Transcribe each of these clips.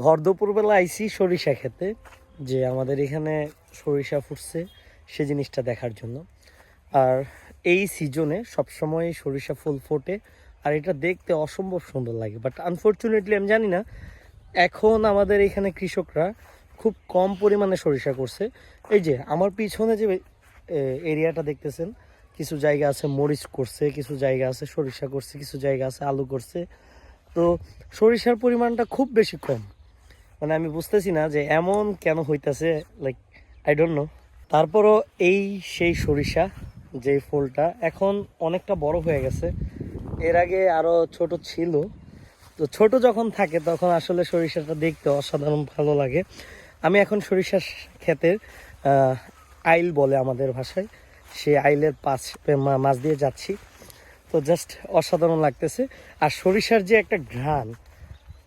ভর দুপুরবেলা আইসি সরিষা খেতে, যে আমাদের এখানে সরিষা ফুটছে সে জিনিসটা দেখার জন্য। আর এই সিজনে সবসময় সরিষা ফুল ফোটে, আর এটা দেখতে অসম্ভব সুন্দর লাগে। বাট আনফর্চুনেটলি আমি জানি না, এখন আমাদের এখানে কৃষকরা খুব কম পরিমাণে সরিষা করছে। এই যে আমার পিছনে যে এরিয়াটা দেখতেছেন, কিছু জায়গা আছে মরিচ করছে, কিছু জায়গা আছে সরিষা করছে, কিছু জায়গা আছে আলু করছে। তো সরিষার পরিমাণটা খুব বেশি কম। মানে আমি বুঝতেছি না যে এমন কেন হইতাছে লাইক আই ডোন্ট নো তারপরও এই সেই সরিষা, যে ফুলটা এখন অনেকটা বড় হয়ে গেছে। এর আগে আরও ছোট ছিল। তো ছোট যখন থাকে তখন আসলে সরিষাটা দেখতে অসাধারণ ভালো লাগে। আমি এখন সরিষার ক্ষেতের আইল বলে আমাদের ভাষায়। সেই আইলের পাশ মাছ দিয়ে যাচ্ছি। তো জাস্ট অসাধারণ লাগতেছে। আর সরিষার যে একটা ঘ্রাণ,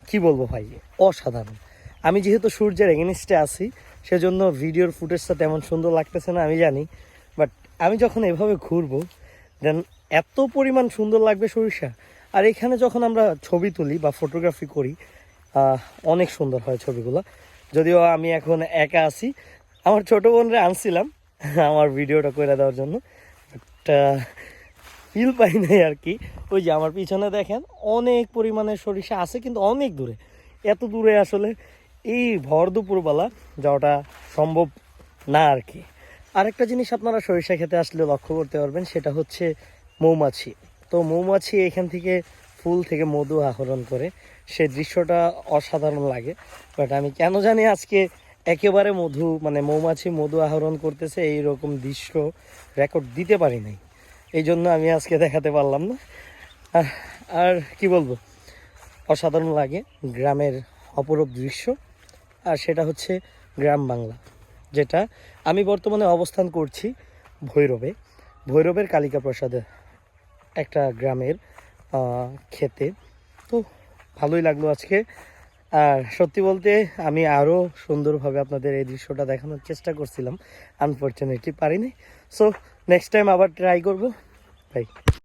কি বলব ভাই? অসাধারণ। আমি যেহেতু সূর্যের এগেনিস্টে আছি, সেজন্য ভিডিওর ফুটেজটা তেমন সুন্দর লাগতেছে না, আমি জানি। বাট আমি যখন এভাবে ঘুরবো দেন এত পরিমাণ সুন্দর লাগবে সরিষা। আর এখানে যখন আমরা ছবি তুলি বা ফটোগ্রাফি করি অনেক সুন্দর হয় ছবিগুলো। যদিও আমি এখন একা আছি, আমার ছোট বোনরে আনছিলাম আমার ভিডিওটা করে দেওয়ার জন্য। বাট ফিল পাই নাই আর কি। ওই যে আমার পিছনে দেখেন, অনেক পরিমাণে সরিষা আছে কিন্তু অনেক দূরে। এত দূরে আসলে এই ভর দুপুরবেলা যাওয়াটা সম্ভব না আর কি। আরেকটা জিনিস আপনারা সরিষা খেতে আসলে লক্ষ্য করতে পারবেন, সেটা হচ্ছে মৌমাছি। তো মৌমাছি এখান থেকে ফুল থেকে মধু আহরণ করে, সে দৃশ্যটা অসাধারণ লাগে। বাট আমি কেন জানি আজকে একেবারে মধু মানে মৌমাছি মধু আহরণ করতেছে এই রকম দৃশ্য রেকর্ড দিতে পারি নাই। এই জন্য আমি আজকে দেখাতে পারলাম না। আর কি বলব? অসাধারণ লাগে, গ্রামের অপরূপ দৃশ্য। আর সেটা হচ্ছে গ্রাম বাংলা, যেটা আমি বর্তমানে অবস্থান করছি ভৈরবে। ভৈরবের কালিকা প্রসাদে একটা গ্রামের খেতে। তো ভালোই লাগল আজকে। আর সত্যি বলতে আমি আরও সুন্দরভাবে আপনাদের এই দৃশ্যটা দেখানোর চেষ্টা করছিলাম। আনফর্চুনেটলি পারিনি। সো নেক্সট টাইম আবার ট্রাই করব। বাই